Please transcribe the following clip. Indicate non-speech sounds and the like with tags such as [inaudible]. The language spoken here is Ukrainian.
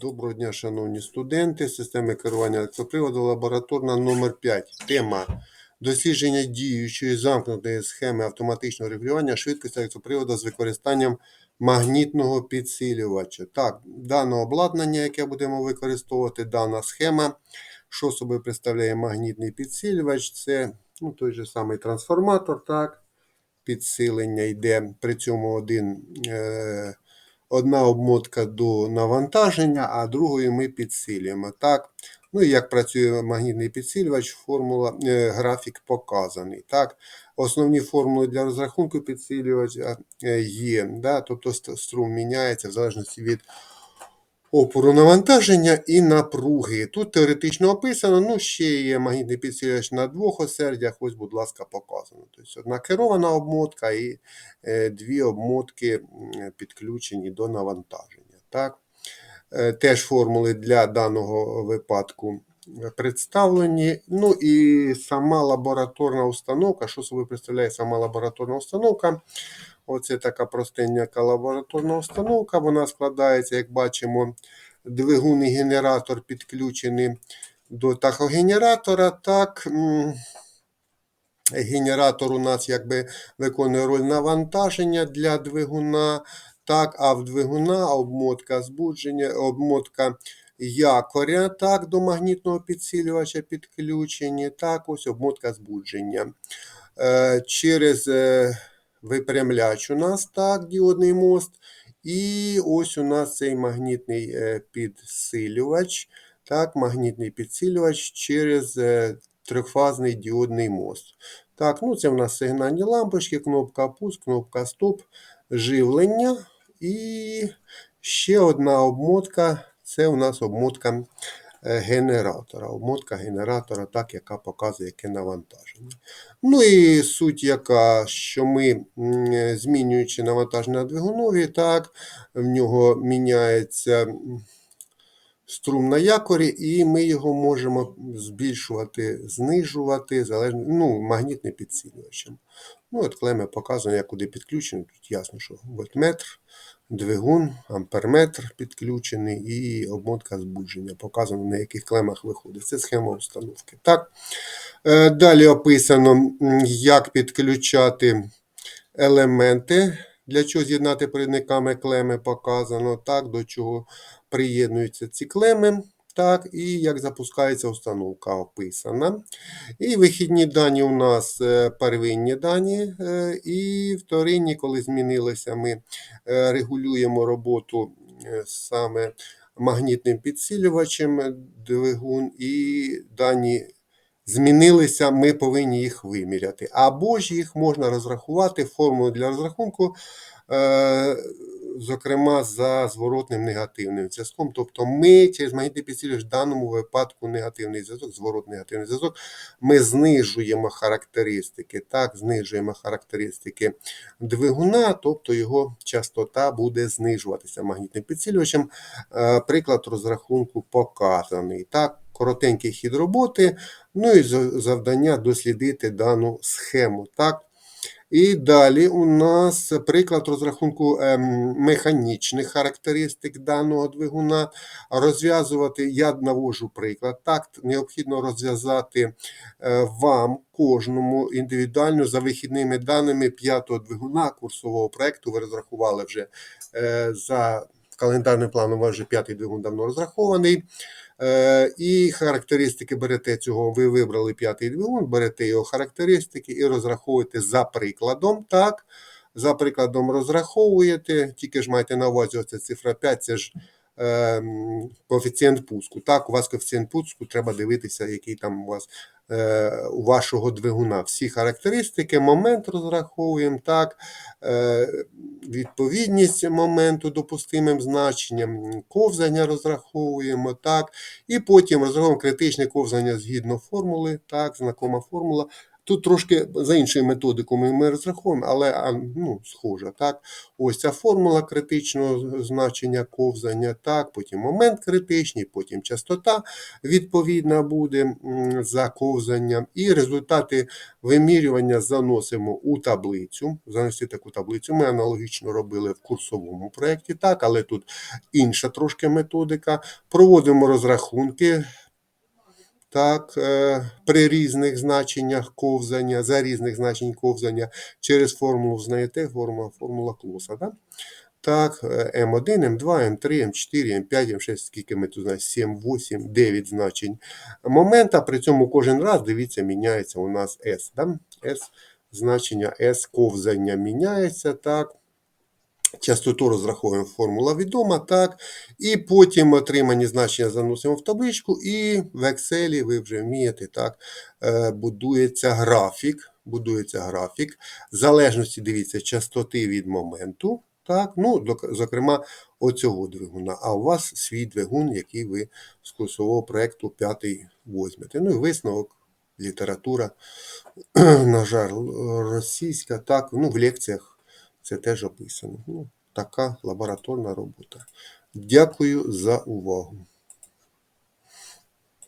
Доброго дня, шановні студенти. Системи керування електроприводу лабораторна номер 5. Тема дослідження діючої замкнутої схеми автоматичного регулювання швидкості електроприводу з використанням магнітного підсилювача. Так, дане обладнання, яке будемо використовувати, дана схема, що собою представляє магнітний підсилювач, це ну, той же самий трансформатор, так, підсилення йде при цьому один. Е- Одна обмотка до навантаження, а другою ми підсилюємо. Так? Ну і як працює магнітний підсилювач, формула, е, графік показаний. Так? Основні формули для розрахунку підсилювача е, є. Да? Тобто струм міняється в залежності від опору навантаження і напруги. Тут теоретично описано, ну ще є магнітний підсилювач на двох осердях. Ось, будь ласка, показано. Тобто одна керована обмотка і е, дві обмотки підключені до навантаження. Так? Е, Теж формули для даного випадку представлені. Ну і сама лабораторна установка. Що собою представляє сама лабораторна установка? Оце така простенька лабораторна установка. Вона складається, як бачимо, двигун і генератор підключені до тахогенератора. Так, генератор у нас якби виконує роль навантаження для двигуна. Так, а в двигуна обмотка збудження, обмотка якоря так, до магнітного підсилювача підключені. Так, ось обмотка збудження. Е, через е, випрямляч у нас так, діодний мост. І ось у нас цей магнітний е, підсилювач. Так, магнітний підсилювач через трьохфазний діодний мост. Так, ну це у нас сигнальні лампочки, кнопка пуск, кнопка стоп, живлення. І ще одна обмотка це у нас обмотка е, генератора. Обмотка генератора, так, яка показує, яке навантаження. Ну і суть яка, що ми, змінюючи навантаження на двигунові, так, в нього міняється струм на якорі, і ми його можемо збільшувати, знижувати, залежно, ну, магнітним підсилювачем. Ну, от клеми показано, як куди підключено. Тут ясно, що вольтметр, двигун, амперметр підключений і обмотка збудження. Показано, на яких клемах виходить. Це схема установки. Так. Е, Далі описано, як підключати елементи, для чого з'єднати провідниками клеми показано, так, до чого приєднуються ці клеми. Так, і як запускається установка описана. І вихідні дані у нас е, первинні дані, е, і вторинні, коли змінилися, ми е, регулюємо роботу саме магнітним підсилювачем двигун, і дані змінилися, ми повинні їх виміряти. Або ж їх можна розрахувати формулу для розрахунку, зокрема за зворотним негативним зв'язком. Тобто ми через магнітний підсилювач в даному випадку негативний зв'язок, зворотний негативний зв'язок, ми знижуємо характеристики, так, знижуємо характеристики двигуна, тобто його частота буде знижуватися магнітним підсилювачем. Е, Приклад розрахунку показаний. Так, коротенький хід роботи, ну і завдання дослідити дану схему. Так. І далі у нас приклад розрахунку ем, механічних характеристик даного двигуна. Розв'язувати, я навожу приклад. Так, необхідно розв'язати е, вам кожному індивідуально за вихідними даними п'ятого двигуна курсового проекту. Ви розрахували вже е, за календарним планом, у вас вже п'ятий двигун давно розрахований. Е, І характеристики берете цього, ви вибрали п'ятий двигун, берете його характеристики і розраховуєте за прикладом. Так, за прикладом розраховуєте, тільки ж маєте на увазі, оце цифра 5, це ж ем, коефіцієнт пуску. Так, у вас коефіцієнт пуску треба дивитися, який там у вас е, у вашого двигуна. Всі характеристики, момент розраховуємо, так, е, відповідність моменту допустимим значенням, ковзання розраховуємо, так, і потім розраховуємо критичне ковзання згідно формули, так, знакома формула. Тут трошки за іншою методикою ми розраховуємо, але ну, схоже. Так? Ось ця формула критичного значення ковзання, так, потім момент критичний, потім частота відповідна буде за ковзанням. І результати вимірювання заносимо у таблицю. Занести таку таблицю ми аналогічно робили в курсовому проєкті, так, але тут інша трошки методика. Проводимо розрахунки. Так, е, при різних значеннях ковзання, за різних значень ковзання через формулу знаєте, формула, формула Клоса. Да? Так, е, М1, М2, М3, М4, М5, М6, скільки ми тут знаємо, 7, 8, 9 значень момента. При цьому кожен раз, дивіться, міняється у нас S. Да? S значення S ковзання міняється. Так. Частоту розраховуємо, формула відома, так. І потім отримані значення заносимо в табличку, і в Excel ви вже вмієте, так, е, будується графік. Будується графік. В залежності, дивіться, частоти від моменту. Так, ну, зокрема, оцього двигуна. А у вас свій двигун, який ви з курсового проєкту п'ятий возьмете. Ну і висновок, література, [clears throat] на жаль, російська, так, ну, в лекціях це теж описано. Ну, така лабораторна робота. Дякую за увагу.